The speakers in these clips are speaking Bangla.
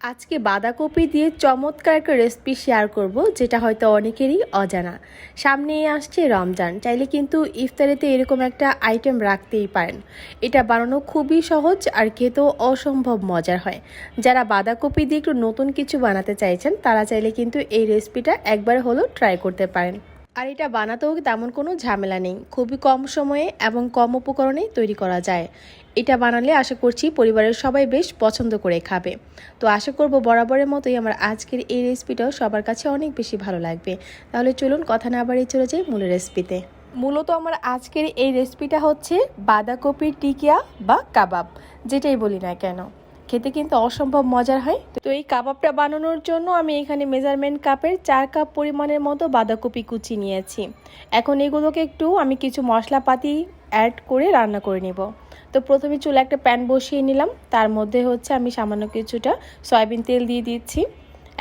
আজকে বাঁধাকপি দিয়ে চমৎকার একটা রেসিপি শেয়ার করব, যেটা হয়তো অনেকেরই অজানা। সামনেই আসছে রমজান, চাইলে কিন্তু ইফতারিতে এরকম একটা আইটেম রাখতেই পারেন। এটা বানানো খুবই সহজ আর খেতেও অসম্ভব মজার হয়। যারা বাঁধাকপি দিয়ে একটু নতুন কিছু বানাতে চাইছেন, তারা চাইলে কিন্তু এই রেসিপিটা একবার হলেও ট্রাই করতে পারেন। আর এটা বানাতেও তেমন কোনো ঝামেলা নেই। খুবই কম সময়ে এবং কম উপকরণেই তৈরি করা যায়। এটা বানালে আশা করছি পরিবারের সবাই বেশ পছন্দ করে খাবে। তো আশা করব বরাবরের মতোই আমার আজকের এই রেসিপিটাও সবার কাছে অনেক বেশি ভালো লাগবে। তাহলে চলুন কথা না বাড়িয়ে চলে যাই মূল রেসিপিতে। মূলত আমার আজকের এই রেসিপিটা হচ্ছে বাঁধাকপির টিকিয়া বা কাবাব, যেটাই বলি না কেন। খেতে কিন্তু অসম্ভব মজার হয়। তো এই কাবাবটা বানানোর জন্য আমি এখানে মেজারমেন্ট কাপের চার কাপ পরিমাণের মতো বাঁধাকপি কুচি নিয়েছি। এখন এগুলোকে একটু আমি কিছু মশলাপাতি অ্যাড করে রান্না করে নেব। তো প্রথমে চুলে একটা প্যান বসিয়ে নিলাম। তার মধ্যে হচ্ছে আমি সামান্য কিছুটা সয়াবিন তেল দিয়ে দিচ্ছি।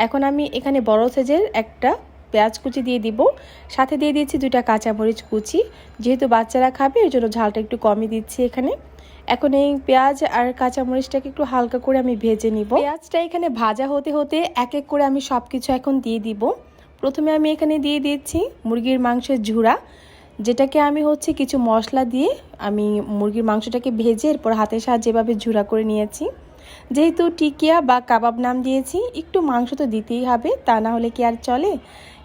এখন আমি এখানে বড় সাইজের একটা পেঁয়াজ কুচি দিয়ে দিব। সাথে দিয়ে দিচ্ছি দুইটা কাঁচামরিচ কুচি। যেহেতু বাচ্চারা খাবে, এর জন্য ঝালটা একটু কমই দিচ্ছি এখানে। এখন এই পেঁয়াজ আর কাঁচামরিচটাকে একটু হালকা করে আমি ভেজে নিব। পেঁয়াজটা এখানে ভাজা হতে হতে এক এক করে আমি সব কিছু এখন দিয়ে দিব। প্রথমে আমি এখানে দিয়ে দিচ্ছি মুরগির মাংসের ঝুড়া। যেটাকে আমি হচ্ছে কিছু মশলা দিয়ে আমি মুরগির মাংসটাকে ভেজে এরপর হাতের সাহায্যে এভাবে ঝুড়া করে নিয়েছি। যেহেতু টিকিয়া বা কাবাব নাম দিয়েছি, একটু মাংস তো দিতেই হবে, তা না হলে কি আর চলে?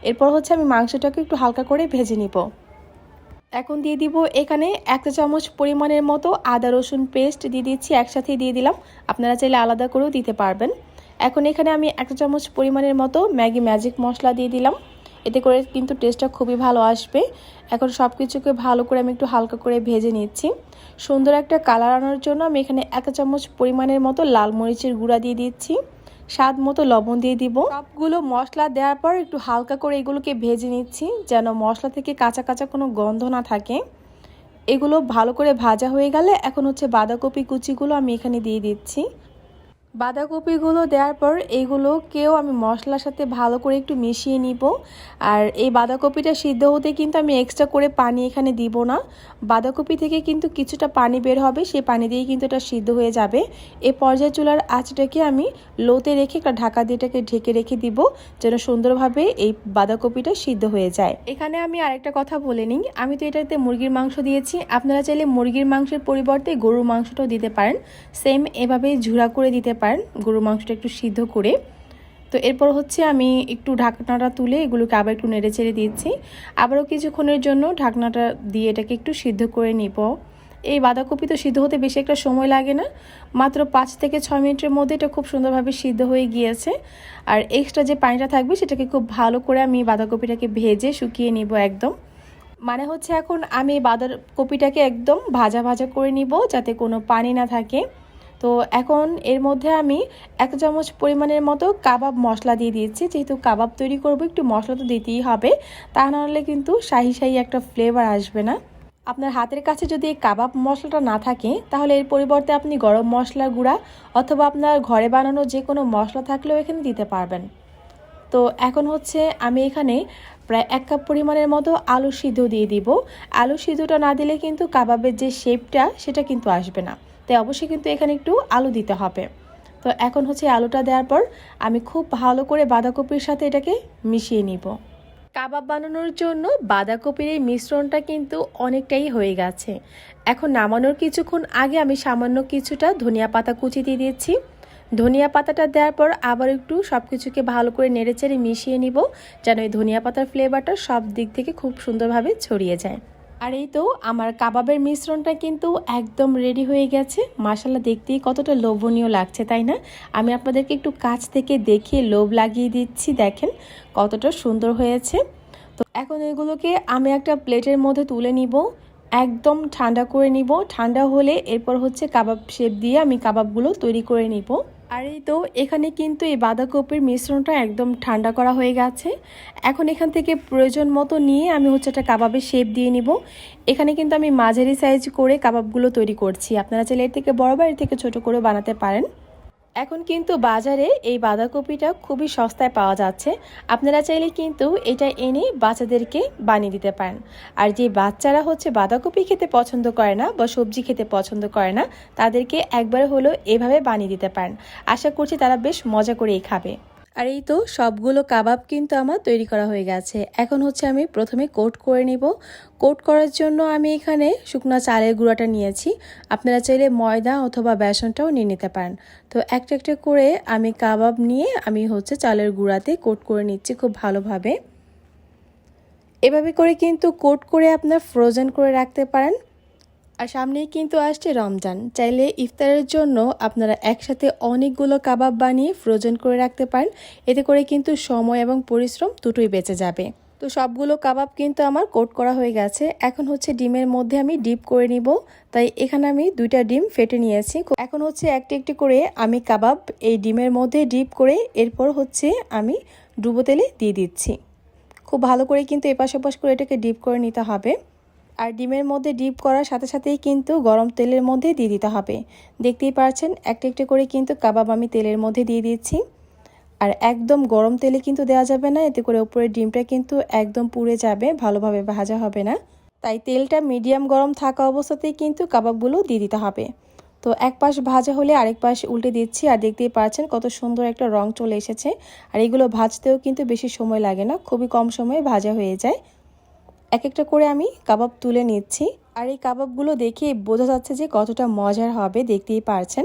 এরপর হচ্ছে আমি মাংসটাকে একটু হালকা করে ভেজে নিব। এখন দিয়ে দিব এখানে একটা চামচ পরিমাণের মতো আদা রসুন পেস্ট দিয়ে দিচ্ছি একসাথে দিয়ে দিলাম। আপনারা চাইলে আলাদা করেও দিতে পারবেন। এখন এখানে আমি একটা চামচ পরিমাণের মতো ম্যাগি ম্যাজিক মশলা দিয়ে দিলাম। এতে করে কিন্তু টেস্টটা খুবই ভালো আসবে। এখন সব কিছুকে ভালো করে আমি একটু হালকা করে ভেজে নিচ্ছি। সুন্দর একটা কালার আনার জন্য আমি এখানে এক চামচ পরিমাণের মতো লাল মরিচের গুঁড়া দিয়ে দিচ্ছি। স্বাদ মতো লবণ দিয়ে দিব। সবগুলো মশলা দেওয়ার পর একটু হালকা করে এগুলোকে ভেজে নিচ্ছি, যেন মশলা থেকে কাঁচা কাঁচা কোনো গন্ধ না থাকে। এগুলো ভালো করে ভাজা হয়ে গেলে এখন হচ্ছে বাঁধাকপি কুচিগুলো আমি এখানে দিয়ে দিচ্ছি। বাঁধাকপিগুলো দেওয়ার পর এইগুলোকেও আমি মশলার সাথে ভালো করে একটু মিশিয়ে নিব। আর এই বাঁধাকপিটা সিদ্ধ হতে কিন্তু আমি এক্সট্রা করে পানি এখানে দিব না। বাঁধাকপি থেকে কিন্তু কিছুটা পানি বের হবে, সেই পানি দিয়েই কিন্তু এটা সিদ্ধ হয়ে যাবে। এই পর্যায়ে চুলার আঁচটাকে আমি লোতে রেখে একটা ঢাকা দিয়ে এটাকে ঢেকে রেখে দিব, যেন সুন্দরভাবে এই বাঁধাকপিটা সিদ্ধ হয়ে যায়। এখানে আমি আরেকটা কথা বলে নিই, আমি তো এটাতে মুরগির মাংস দিয়েছি। আপনারা চাইলে মুরগির মাংসের পরিবর্তে গরুর মাংসটাও দিতে পারেন। সেম এভাবেই ঝুড়া করে দিতে পারেন। গরুর মাংসটা একটু সিদ্ধ করে। তো এরপর হচ্ছে আমি একটু ঢাকনাটা তুলে এগুলোকে আবার একটু নেড়ে চেড়ে দিচ্ছি। আবারও কিছুক্ষণের জন্য ঢাকনাটা দিয়ে এটাকে একটু সিদ্ধ করে নিব। এই বাঁধাকপি তো সিদ্ধ হতে বেশি একটা সময় লাগে না। মাত্র পাঁচ থেকে ছয় মিনিটের মধ্যে এটা খুব সুন্দরভাবে সিদ্ধ হয়ে গিয়েছে। আর এক্সট্রা যে পানিটা থাকবে সেটাকে খুব ভালো করে আমি বাঁধাকপিটাকে ভেজে শুকিয়ে নিব একদম। মানে হচ্ছে এখন আমি বাঁধাকপিটাকে একদম ভাজা ভাজা করে নিব যাতে কোনো পানি না থাকে। তো এখন এর মধ্যে আমি এক চামচ পরিমাণের মতো কাবাব মশলা দিয়ে দিয়েছি। যেহেতু কাবাব তৈরি করব, একটু মশলা তো দিতেই হবে। তা নাহলে কিন্তু শাহি শাহি একটা ফ্লেভার আসবে না। আপনার হাতের কাছে যদি এই কাবাব মশলাটা না থাকে, তাহলে এর পরিবর্তে আপনি গরম মশলার গুঁড়া অথবা আপনার ঘরে বানানো যে কোনো মশলা থাকলেও এখানে দিতে পারবেন। তো এখন হচ্ছে আমি এখানে প্রায় এক কাপ পরিমাণের মতো আলু সিদ্ধ দিয়ে দিব। আলু সিদ্ধটা না দিলে কিন্তু কাবাবের যে শেপটা সেটা কিন্তু আসবে না। তাই অবশ্যই কিন্তু এখানে একটু আলু দিতে হবে। তো এখন হচ্ছে আলুটা দেওয়ার পর আমি খুব ভালো করে বাঁধাকপির সাথে এটাকে মিশিয়ে নিব। কাবাব বানানোর জন্য বাঁধাকপির এই মিশ্রণটা কিন্তু অনেকটাই হয়ে গেছে। এখন নামানোর কিছুক্ষণ আগে আমি সামান্য কিছুটা ধনিয়া পাতা কুচি দিয়ে দিচ্ছি। ধনিয়া পাতাটা দেওয়ার পর আবার একটু সব কিছুকে ভালো করে নেড়েচেড়ে মিশিয়ে নিব, যেন এই ধনিয়া পাতার ফ্লেভারটা সব দিক থেকে খুব সুন্দরভাবে ছড়িয়ে যায়। আর এই তো আমার কাবাবের মিশ্রণটা কিন্তু একদম রেডি হয়ে গেছে। মাসাল্লা দেখতেই কতটা লোভনীয় লাগছে, তাই না? আমি আপনাদেরকে একটু কাছ থেকে দেখিয়ে লোভ লাগিয়ে দিচ্ছি, দেখেন কতটা সুন্দর হয়েছে। তো এখন এগুলোকে আমি একটা প্লেটের মধ্যে তুলে নিব, একদম ঠান্ডা করে নিব। ঠান্ডা হলে এরপর হচ্ছে কাবাব শেপ দিয়ে আমি কাবাবগুলো তৈরি করে নিব। আর এই তো এখানে কিন্তু এই বাঁধাকপির মিশ্রণটা একদম ঠান্ডা করা হয়ে গেছে। এখন এখান থেকে প্রয়োজন মতো নিয়ে আমি হচ্ছে একটা কাবাবের শেপ দিয়ে নিব। এখানে কিন্তু আমি মাঝারি সাইজ করে কাবাবগুলো তৈরি করছি। আপনারা চাইলে এর থেকে বড় বা এর থেকে ছোট করে বানাতে পারেন। এখন কিন্তু বাজারে এই বাঁধাকপিটা খুবই সস্তায় পাওয়া যাচ্ছে। আপনারা চাইলে কিন্তু এটা এনে বাচ্চাদেরকে বানিয়ে দিতে পারেন। আর যে বাচ্চারা হচ্ছে বাঁধাকপি খেতে পছন্দ করে না বা সবজি খেতে পছন্দ করে না, তাদেরকে একবার হলো এভাবে বানিয়ে দিতে পারেন। আশা করছি তারা বেশ মজা করেই খাবে। আর এই তো সবগুলো কাবাব কিন্তু আমার তৈরি করা হয়ে গেছে। এখন হচ্ছে আমি প্রথমে কোট করে নিব। কোট করার জন্য আমি এখানে শুকনো চালের গুঁড়াটা নিয়েছি। আপনারা চাইলে ময়দা অথবা বেসনটাও নিয়ে নিতে পারেন। তো একটা একটা করে আমি কাবাব নিয়ে আমি হচ্ছে চালের গুঁড়াতে কোট করে নিচ্ছি খুব ভালোভাবে। এভাবে করে কিন্তু কোট করে আপনার ফ্রোজেন করে রাখতে পারেন। আর সামনেই কিন্তু আসছে রমজান। চাইলে ইফতারের জন্য আপনারা একসাথে অনেকগুলো কাবাব বানিয়ে ফ্রোজেন করে রাখতে পারেন। এতে করে কিন্তু সময় এবং পরিশ্রম দুটোই বেঁচে যাবে। তো সবগুলো কাবাব কিন্তু আমার কোট করা হয়ে গেছে। এখন হচ্ছে ডিমের মধ্যে আমি ডিপ করে নিব। তাই এখানে আমি দুইটা ডিম ফেটে নিয়েছি। এখন হচ্ছে একটি একটি করে আমি কাবাব এই ডিমের মধ্যে ডিপ করে এরপর হচ্ছে আমি ডুবো তেলে দিয়ে দিচ্ছি। খুব ভালো করে কিন্তু এপাশ ওপাশ করে এটাকে ডিপ করে নিতে হবে। আর ডিমের মধ্যে ডিপ করার সাথে সাথেই কিন্তু গরম তেলের মধ্যে দিয়ে দিতে হবে। দেখতেই পারছেন, একটা একটা করে কিন্তু কাবাব আমি তেলের মধ্যে দিয়ে দিচ্ছি। আর একদম গরম তেলে কিন্তু দেওয়া যাবে না, এতে করে উপরের ডিমটা কিন্তু একদম পুড়ে যাবে, ভালোভাবে ভাজা হবে না। তাই তেলটা মিডিয়াম গরম থাকা অবস্থাতেই কিন্তু কাবাবগুলো দিয়ে দিতে হবে। তো এক পাশ ভাজা হলে আরেক পাশ উল্টে দিচ্ছি, আর দেখতেই পাচ্ছেন কত সুন্দর একটা রং চলে এসেছে। আর এগুলো ভাজতেও কিন্তু বেশি সময় লাগে না, খুবই কম সময়ে ভাজা হয়ে যায়। এক একটা করে আমি কাবাব তুলে নিচ্ছি। আর এই কাবাবগুলো দেখে বোঝা যাচ্ছে যে কতটা মজার হবে, দেখতেই পারছেন।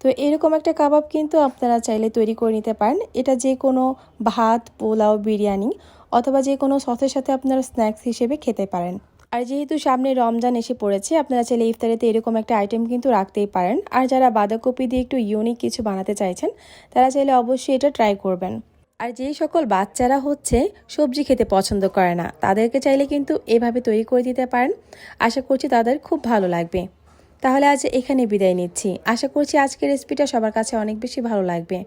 তো এরকম একটা কাবাব কিন্তু আপনারা চাইলে তৈরি করে নিতে পারেন। এটা যে কোনো ভাত, পোলাও, বিরিয়ানি অথবা যে কোনো সসের সাথে আপনারা স্ন্যাক্স হিসেবে খেতে পারেন। আর যেহেতু সামনে রমজান এসে পড়েছে, আপনারা চাইলে ইফতারিতে এরকম একটা আইটেম কিন্তু রাখতেই পারেন। আর যারা বাঁধাকপি দিয়ে একটু ইউনিক কিছু বানাতে চাইছেন, তারা চাইলে অবশ্যই এটা ট্রাই করবেন। আর যেই সকল বাচ্চারা হচ্ছে সবজি খেতে পছন্দ করে না, তাদেরকে চাইলে কিন্তু এভাবে তৈরি করে দিতে পারেন। আশা করছি তাদের খুব ভালো লাগবে। তাহলে আজ এখানে বিদায় নিচ্ছি। আশা করছি আজকের রেসিপিটা সবার কাছে অনেক বেশি ভালো লাগবে।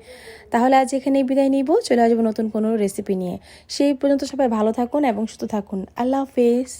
তাহলে আজ এখানে বিদায় নিব। চলে আসব নতুন কোনো রেসিপি নিয়ে। সেই পর্যন্ত সবাই ভালো থাকুন এবং সুস্থ থাকুন। আল্লাহ হাফেজ।